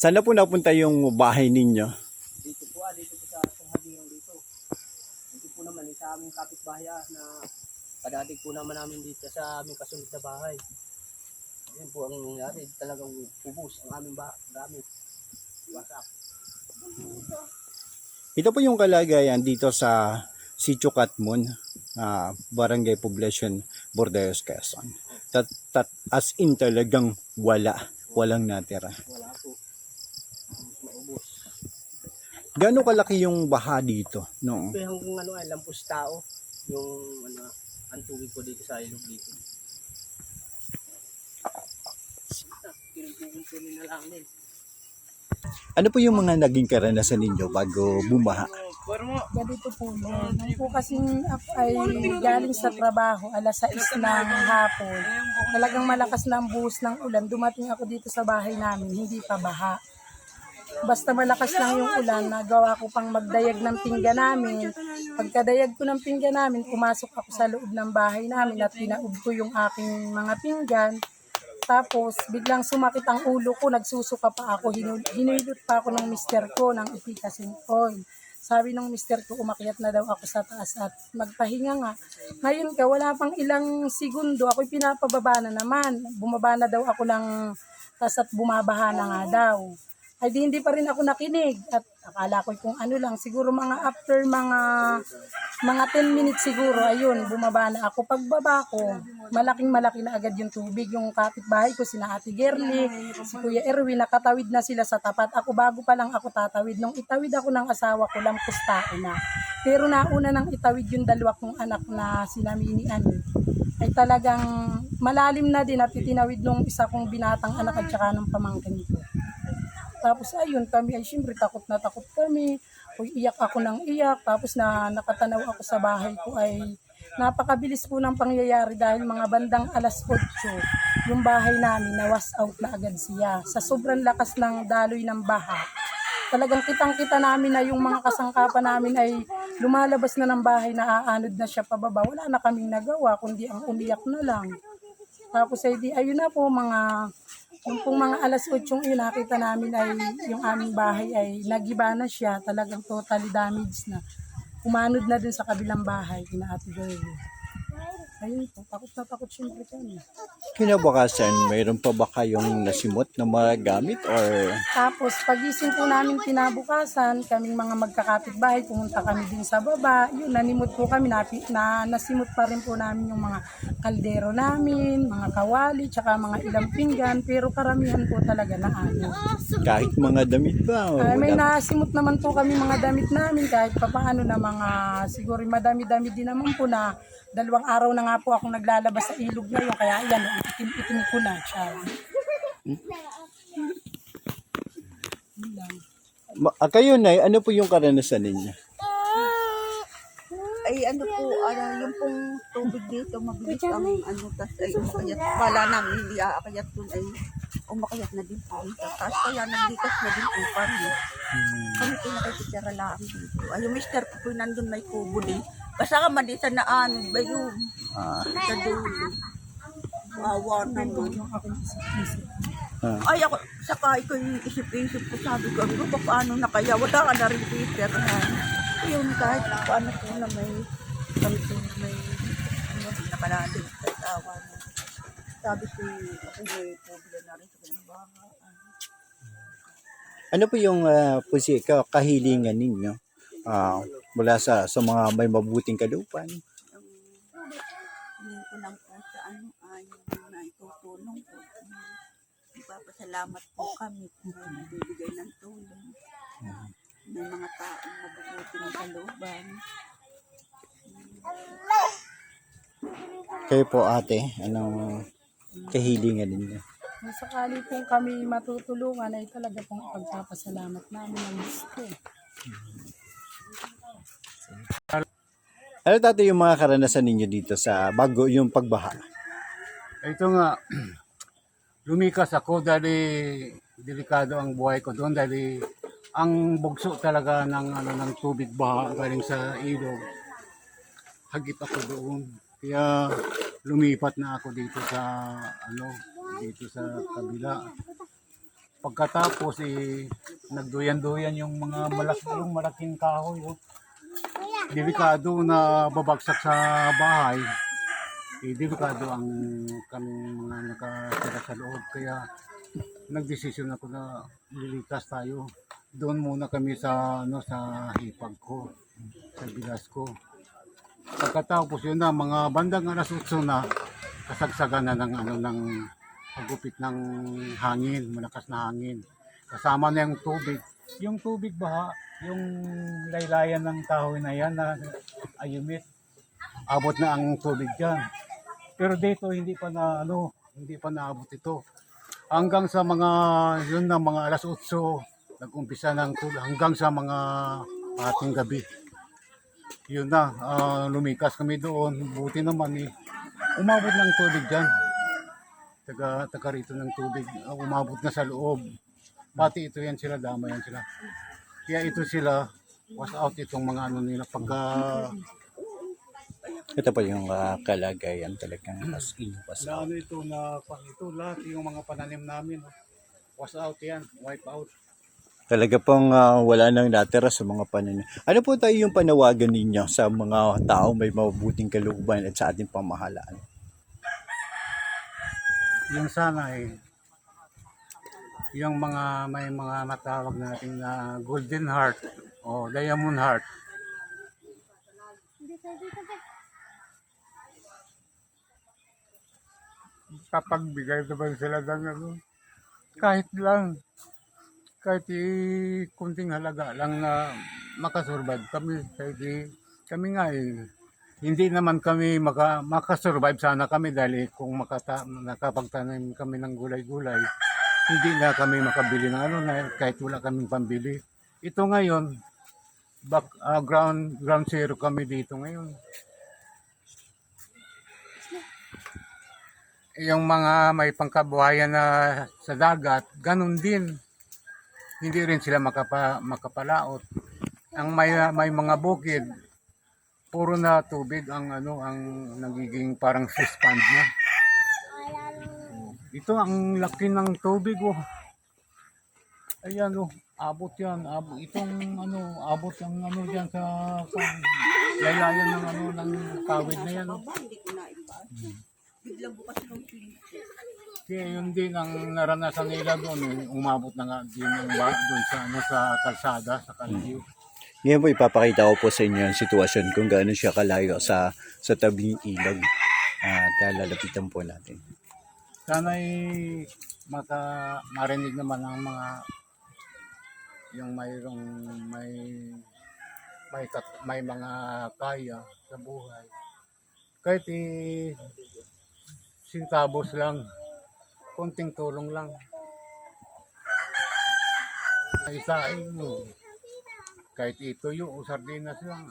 Saan na po napunta yung bahay ninyo? Dito po ah, dito po sa tunghaliang dito. Dito po naman eh, sa aming kapitbahay ah, na kadating po naman namin dito sa aming kasunod na bahay. Yan po ang nangyari, talagang ubus ang aming ba gamit. Wasak. Ito po yung kalagayan dito sa Sitio Katmon, ah, Barangay Poblacion, Bordeaux, Quezon. Tat, tat, as in talagang wala. Walang natira. Wala po. Maubos. Gaano kalaki yung baha dito? No? Pero hanggang ano ay lampos tao yung ano ang tubig ko dito sa ilog dito. Pinagkukunin na lang din. Ano po yung mga naging karanasan ninyo bago bumaha? Ganito po yun. Nung po kasing ako ay galing sa trabaho, alas 6 ng hapon, talagang malakas na ang buhos ng ulan. Dumating ako dito sa bahay namin, hindi pa baha. Basta malakas lang yung ulan, nagawa ko pang magdayag ng pinggan namin. Pagkadayag ko ng pinggan namin, pumasok ako sa loob ng bahay namin at pinaub ko yung aking mga pinggan. Tapos, biglang sumakit ang ulo ko, nagsusuka pa ako, hinul- hinilot pa ako ng mister ko ng ipikasin oil. Sabi ng mister ko, umakyat na daw ako sa taas at magpahinga nga. Ngayon ka, wala pang ilang segundo, ako'y pinapababa na naman. Bumaba na daw ako ng tas at bumabaha na nga daw. Ay di hindi pa rin ako nakinig. At akala ko kung ano lang siguro mga after mga mga 10 minutes siguro ayun bumaba na ako. Pagbaba ko malaking malaki na agad yung tubig. Yung kapitbahay ko sina Ate Gerly si Kuya Erwin nakatawid na sila sa tapat. Ako bago pa lang ako tatawid. Nung itawid ako ng asawa ko lampos tao na. Pero nauna nang itawid yung dalawa kong anak na sina Mini Ani ay talagang malalim na din at itinawid nung isa kong binatang anak at saka nung pamangkin ko tapos ayun kami ay syempre takot na takot kami. Uy, iyak ako ng iyak. Tapos na nakatanaw ako sa bahay ko ay napakabilis po ng pangyayari dahil mga bandang alas 8 yung bahay namin na was out na agad siya. Sa sobrang lakas ng daloy ng baha. Talagang kitang-kita namin na yung mga kasangkapan namin ay lumalabas na ng bahay na aanod na siya pababa. Wala na kaming nagawa kundi ang umiyak na lang. Tapos ay di, ayun na po mga yung pong mga alas 8 yung yun, nakita namin ay yung aming bahay ay nagiba na siya, talagang totally damaged na. Umanod na dun sa kabilang bahay, kina Ate Girlie. Ayun po, takot na takot syempre kami. Kinabukasan, mayroon pa ba kayong nasimot na mga gamit or Tapos pagising po namin kinabukasan, kaming mga magkakapit-bahay, pumunta kami din sa baba. Yun, nanimot po kami, napi, na, nasimot pa rin po namin yung mga kaldero namin, mga kawali, tsaka mga ilang pinggan. Pero karamihan po talaga na ano. kahit mga damit ba? O Ay, may wala? nasimot naman po kami mga damit namin kahit papaano na mga siguro madami-dami din naman po na dalawang araw na nga po akong naglalabas sa ilog ngayon kaya yan itim-itim ko na siya. Ma- ah, kayo na, ano po yung karanasan ninyo? ay ano po, ano, yung pong tubig dito, mabilis ang ano, tas ay umakayat. Wala namin, hindi aakayat dun ay umakayat na din po. Tapos kaya nagdikas na din po kami. Kami po nakikitira lang dito. Ay, yung mister ko po nandun may kubo din. Basta ka man di sa naan, ba yun? Ah, Sa dulo. Wawa naman. ah. Ay, ako, saka yung isip-isip ko, sabi ko, ano ba, paano na kaya? Wala ka na rin, Peter. Ha? Yun, kahit paano po na may, kami po na may, ano, nakalalim sa tawa na. Sabi ko, ako may problem na rin sa kanyang baka. Ano. Po yung ah, po si kahilingan ninyo? Ah, mula sa sa mga may mabuting kalupan. Hingin ko lang po sa ano, ay yung naitutulong po. Ipapasalamat po kami kung nagbibigay ng tulong. May mga taong mabubuting kalooban. Kayo po ate, anong kahilingan ninyo? Kung sakali pong kami matutulungan ay talaga pong pagpapasalamat namin ng gusto. Ano tato yung mga karanasan ninyo dito sa bago yung pagbaha? Ito nga, lumikas ako dahil delikado ang buhay ko doon dahil ang bugso talaga ng ano ng tubig baha galing sa ilog. Hagip ako doon. Kaya lumipat na ako dito sa ano dito sa kabila. Pagkatapos eh nagduyan-duyan yung mga malaki, yung malaking kahoy. Oh. Delikado na babagsak sa bahay. Eh, delikado ang kaming mga nakatira sa loob. Kaya nagdesisyon ako na lilikas tayo. Doon muna kami sa ano sa hipag ko, sa bilas ko. Pagkatapos yun na, mga bandang alas 8 na, kasagsagan na ng ano ng pagupit ng hangin, malakas na hangin. Kasama na yung tubig. Yung tubig baha, yung laylayan ng kahoy na yan na ayumit, abot na ang tubig dyan. Pero dito hindi pa na ano, hindi pa naabot ito. Hanggang sa mga yun na mga alas 8 nag-umpisa ng tubig hanggang sa mga ating gabi. Yun na, ah, lumikas kami doon. Buti naman eh, umabot ng tubig dyan. Taga, taga rito ng tubig, ah, umabot na sa loob. Pati ito yan sila, dama yan sila. Kaya ito sila, was out itong mga ano nila pagka Ito po yung ah, kalagayan talagang as in was out. ano ito na ito lahat yung mga pananim namin oh. was out yan, wipe out. Talaga pong ah, wala nang natira sa mga pananim. Ano po tayo yung panawagan ninyo sa mga tao may mabuting kalooban at sa ating pamahalaan? Yung sana eh, yung mga may mga matawag natin na golden heart o diamond heart. Kapagbigay naman sila ng ano, kahit lang, kahit i kunting halaga lang na makasurvive kami. Kahit i, kami nga eh, hindi naman kami maka, makasurvive sana kami dahil kung makata, nakapagtanim kami ng gulay-gulay, hindi na kami makabili ng ano na kahit wala kaming pambili. Ito ngayon, back, ah, ground, ground zero kami dito ngayon. Yung mga may pangkabuhayan na sa dagat, ganun din. Hindi rin sila makapa, makapalaot. Ang may, may mga bukid, puro na tubig ang ano ang nagiging parang fish pond na. Ito ang laki ng tubig oh. Ayan oh, abot yan. Abot, itong ano, abot ang ano diyan sa, sa layayan ng ano ng kawid na yan oh. Biglang bukas ng. Kaya yun din ang naranasan nila doon, eh, umabot na nga din ba, doon sa ano sa kalsada, sa kalye. Ngayon po ipapakita ko po sa inyo ang sitwasyon kung gaano siya kalayo sa sa tabing ilog. At ah, lalapitan po natin. Sana'y maka marinig naman ang mga yung mayroong may may kat, may mga kaya sa buhay. Kahit i sintabos lang, konting tulong lang. Isain mo. Kahit ituyo o sardinas lang.